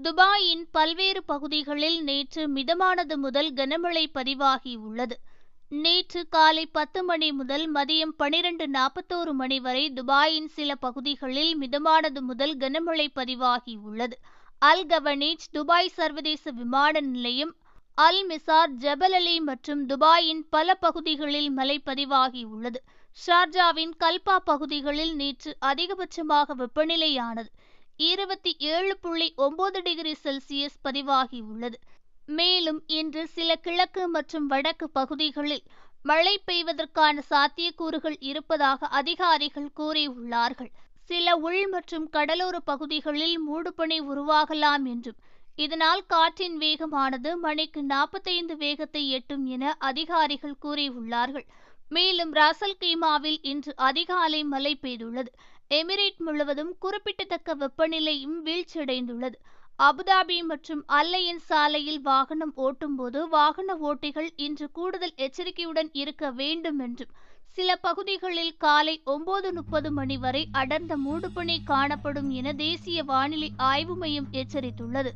துபாயின் பல்வேறு பகுதிகளில் நேற்று மிதமானது முதல் கனமழை பதிவாகியுள்ளது நேற்று காலை பத்து மணி முதல் மதியம் பனிரெண்டு நாற்பத்தோரு மணி வரை துபாயின் சில பகுதிகளில் மிதமானது முதல் கனமழை பதிவாகியுள்ளது அல் கவனேஜ் துபாய் சர்வதேச விமான நிலையம் அல் மிசார் ஜபல் அலி மற்றும் துபாயின் பல பகுதிகளில் மழை பதிவாகியுள்ளது ஷார்ஜாவின் கல்பா பகுதிகளில் நேற்று அதிகபட்சமாக வெப்பநிலையானது இருபத்தி ஏழு புள்ளி ஒன்பது டிகிரி செல்சியஸ் பதிவாகியுள்ளது. மேலும் இன்று சில கிழக்கு மற்றும் வடக்கு பகுதிகளில் மழை பெய்வதற்கான சாத்தியக்கூறுகள் இருப்பதாக அதிகாரிகள் கூறியுள்ளார்கள். சில உள் மற்றும் கடலோர பகுதிகளில் மூடுபனி உருவாகலாம் என்றும் இதனால் காற்றின் வேகமானது மணிக்கு நாற்பத்தைந்து வேகத்தை எட்டும் என அதிகாரிகள் கூறியுள்ளார்கள். மேலும் ராசல் கீமாவில் இன்று அதிகாலை மழை பெய்துள்ளது. எமிரேட் முழுவதும் குறிப்பிடத்தக்க வெப்பநிலையும் வீழ்ச்சியடைந்துள்ளது. அபுதாபி மற்றும் அல்லையன் சாலையில் வாகனம் ஓட்டும்போது வாகன ஓட்டிகள் இன்று கூடுதல் எச்சரிக்கையுடன் இருக்க வேண்டும் என்றும் சில பகுதிகளில் காலை ஒன்பது முப்பது மணி வரை அடர்ந்த மூடுபனி காணப்படும் என தேசிய வானிலை ஆய்வு மையம் எச்சரித்துள்ளது.